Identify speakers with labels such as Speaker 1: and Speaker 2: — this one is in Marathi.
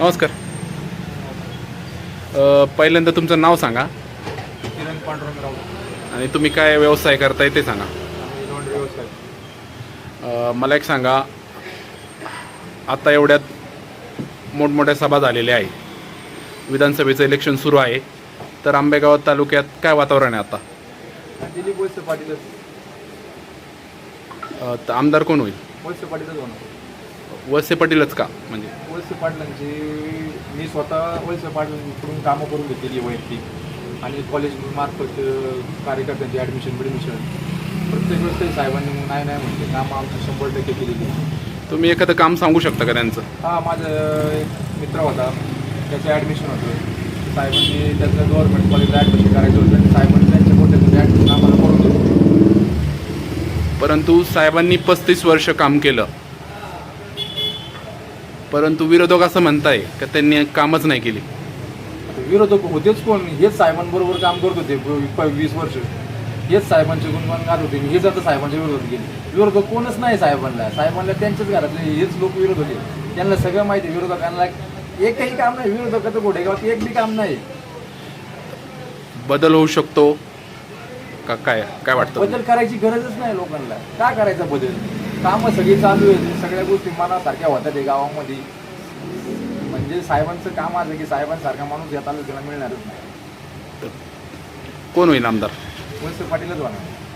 Speaker 1: नमस्कार. अ, पहिल्यांदा तुमचं नाव सांगा.
Speaker 2: किरण पांडुरंग राऊत.
Speaker 1: आणि तुम्ही काय व्यवसाय करताय ते सांगा.
Speaker 2: आम्ही लॉन्ड्री व्यवसाय.
Speaker 1: अ, मला एक सांगा. आता एवढ्यात मोठमोठ्या सभा झालेल्या आहे विधानसभेचं इलेक्शन सुरू आहे. तर आंबेगाव तालुक्यात काय वातावरण आहे आता?
Speaker 2: आणि दिलीप वळसे पाटीलच
Speaker 1: अ, तर आमदार कोण होईल?
Speaker 2: वळसे पाटीलच होणार.
Speaker 1: वळसे पाटीलच का? म्हणजे?
Speaker 2: वळसे पाटलांची मी स्वतः वळसे पाटलांकडून कामं करून घेतलेली वैयक्तिक. आणि कॉलेज मार्फत कार्यकर्त्यांची ॲडमिशन बिडमिशन प्रत्येक वेळेस काही साहेबांनी नाही नाही म्हणते कामं आमची शंभर टक्के केलेली.
Speaker 1: तुम्ही एखादं काम सांगू शकता का त्यांचं?
Speaker 2: हा माझा एक मित्र होता. त्याचं ॲडमिशन होतं. साहेबांनी त्याचं गव्हर्नमेंट कॉलेजला ॲडमिशन करायचं होतं. आणि साहेबांनी त्यांच्या कोट्यातून ॲडमिशन आम्हाला करून
Speaker 1: परंतु साहेबांनी पस्तीस वर्ष काम केलं. परंतु विरोधक असं म्हणताय का त्यांनी कामच नाही केली?
Speaker 2: विरोधक होतेच कोण? हेच साहेबांबरोबर काम करत होते प- वीस वर्ष. हेच साहेबांचे गुणगान गात होते. हेच आता साहेबांच्या विरोधात गेले. विरोधक कोणच नाही साहेबांना साहेबांना त्यांच्याच घरातले हेच लोक विरोध होते त्यांना सगळं माहिती आहे, विरोधकांना एकही काम नाही. विरोधकाचं घोडेगावात एक बी काम नाही.
Speaker 1: बदल होऊ शकतो का? काय काय वाटतं?
Speaker 2: बदल करायची गरजच नाही लोकांना. का करायचा बदल? कामं सगळी चालू आहेत. सगळ्या गोष्टी मनासारख्या होत्या ते गावामध्ये. म्हणजे साहेबांचं काम असं की साहेबांसारखा माणूस या तालुक्याला मिळणारच नाही.
Speaker 1: कोण होईल आमदार?
Speaker 2: वळसे पाटीलच होणार.